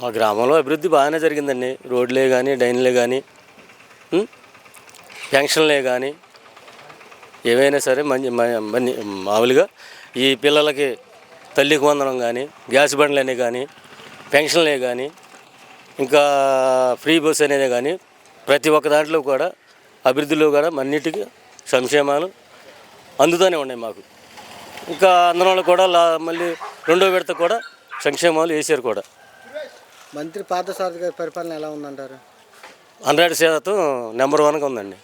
మా గ్రామంలో అభివృద్ధి బాగానే జరిగిందండి. రోడ్లే కానీ డైన్లే కానీ పెన్షన్లే కానీ ఏవైనా సరే మంచి మామూలుగా ఈ పిల్లలకి తల్లికి వందనం కానీ గ్యాస్ బండ్లనే కానీ పెన్షన్లే కానీ ఇంకా ఫ్రీ బస్ అనేది కానీ ప్రతి ఒక్క దాంట్లో కూడా అభివృద్ధిలో కూడా అన్నిటికీ సంక్షేమాలు అందుతూనే ఉన్నాయి మాకు. ఇంకా అందులో కూడా లా మళ్ళీ రెండో విడత కూడా సంక్షేమాలు వేసారు కూడా. మంత్రి పార్థసారథి గారి పరిపాలన ఎలా ఉందంటారు? హండ్రెడ్ శాతం నెంబర్ వన్గా ఉందండి.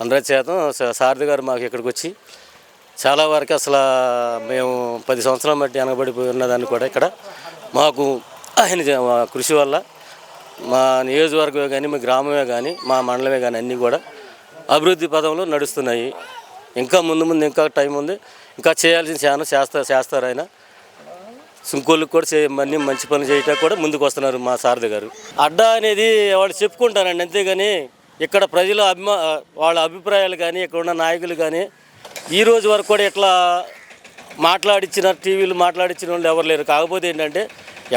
హండ్రెడ్ శాతం సారథి గారు మాకు ఇక్కడికి వచ్చి చాలా వరకు అసలు మేము పది సంవత్సరాల బట్టి వెనకబడిపోయి ఉన్నదాన్ని కూడా ఇక్కడ మాకు ఆయన కృషి వల్ల మా నియోజకవర్గమే కానీ మా గ్రామమే కానీ మా మండలమే కానీ అన్నీ కూడా అభివృద్ధి పదంలో నడుస్తున్నాయి. ఇంకా ముందు ముందు ఇంకా టైం ఉంది. ఇంకా చేయాల్సిన చాలా చేస్తా చేస్తారు ఆయన సుంకోళ్ళకి కూడా చే మంచి పనులు చేయటం కూడా ముందుకు వస్తున్నారు మా సారథి గారు. అడ్డా అనేది వాళ్ళు చెప్పుకుంటారండి అంతేగాని ఇక్కడ ప్రజల అభిమా వాళ్ళ అభిప్రాయాలు కానీ ఇక్కడ ఉన్న నాయకులు కానీ ఈ రోజు వరకు కూడా ఇట్లా మాట్లాడించిన టీవీలు మాట్లాడించిన వాళ్ళు ఎవరు లేరు. కాకపోతే ఏంటంటే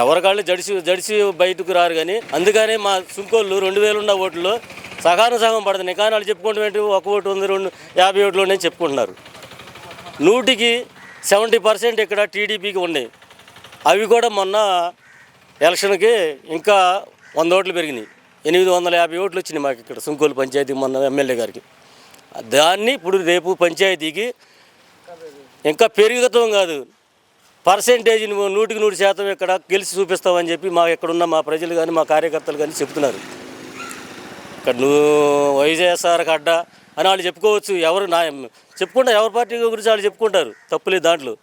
ఎవరికాళ్ళు జడిసి జడిసి బయటకు రారు కానీ అందుకనే మా సుంకోళ్ళు రెండు వేలు ఉన్న ఓట్లు సగాను సగం పడుతుంది కానీ వాళ్ళు చెప్పుకుంటే ఒక ఓటు ఉంది రెండు యాభై ఓట్లు ఉన్నాయి చెప్పుకుంటున్నారు. నూటికి సెవెంటీ పర్సెంట్ ఇక్కడ టీడీపీకి ఉన్నాయి. అవి కూడా మొన్న ఎలక్షన్కి ఇంకా వంద ఓట్లు పెరిగినాయి. ఎనిమిది వందల యాభై ఓట్లు వచ్చినాయి మాకు ఇక్కడ సుంకోలు పంచాయతీ మొన్న ఎమ్మెల్యే గారికి. దాన్ని ఇప్పుడు రేపు పంచాయతీకి ఇంకా పెరుగుతాం కాదు. పర్సెంటేజ్ నువ్వు నూటికి నూరు శాతం ఇక్కడ గెలిచి చూపిస్తామని చెప్పి మా ఇక్కడున్న మా ప్రజలు కానీ మా కార్యకర్తలు కానీ చెప్తున్నారు. ఇక్కడ నువ్వు వైఎస్ఆర్కి అడ్డ అని వాళ్ళు చెప్పుకోవచ్చు. ఎవరు నా చెప్పుకుంటా ఎవరి పార్టీ గురించి వాళ్ళు చెప్పుకుంటారు. తప్పులేదు దాంట్లో.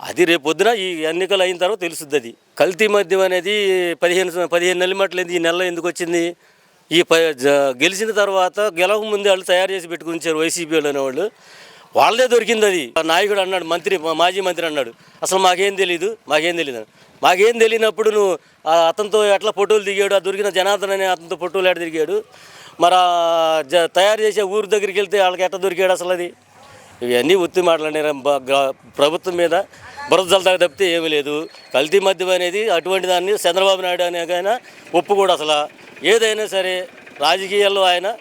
అది రేపు పొద్దున ఈ ఎన్నికలు అయిన తర్వాత తెలుస్తుంది అది. కల్తీ మద్యం అనేది పదిహేను పదిహేను నెలల మట్లేదు ఈ నెలలో ఎందుకు వచ్చింది? ఈ ప జ- గెలిచిన తర్వాత గెలవ ముందే వాళ్ళు తయారు చేసి పెట్టుకుంటారు వైసీపీ వాళ్ళు అనేవాళ్ళు. వాళ్ళదే దొరికింది అది. నాయకుడు అన్నాడు మంత్రి మా మాజీ మంత్రి అన్నాడు అసలు మాకేం తెలీదు మాకేం తెలియదు మాకేం తెలియనప్పుడు నువ్వు అతనితో ఎట్లా ఫోటోలు దిగాడు ఆ దొరికిన జనార్దన్ అనే అతనితో ఫోటోలు ఎట్లా దిగాడు? మరి జ తయారు చేసే ఊరు దగ్గరికి వెళ్తే వాళ్ళకి ఎట్లా దొరికాడు అసలు అది? ఇవన్నీ ఉత్తి మాటలనే ప్రభుత్వం మీద బురదలు తప్పితే ఏమీ లేదు. కల్తీ మద్యం అనేది అటువంటి దాన్ని చంద్రబాబు నాయుడు అనే ఆయన ఒప్పుకోడు అసలు. ఏదైనా సరే రాజకీయాల్లో ఆయన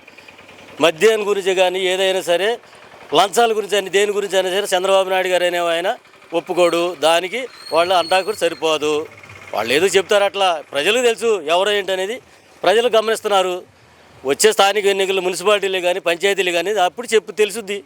మద్యం గురించి కానీ ఏదైనా సరే లంచాల గురించి అని దేని గురించి అయినా సరే చంద్రబాబు నాయుడు గారు అనే ఆయన ఒప్పుకోడు. దానికి వాళ్ళు అంటా కూడా సరిపోదు. వాళ్ళు ఏదో చెప్తారు అట్లా. ప్రజలకు తెలుసు ఎవరు ఏంటనేది. ప్రజలు గమనిస్తున్నారు. వచ్చే స్థానిక ఎన్నికలు మున్సిపాలిటీలు కానీ పంచాయతీలు కానీ అప్పుడు చెప్పు తెలుసుద్ది.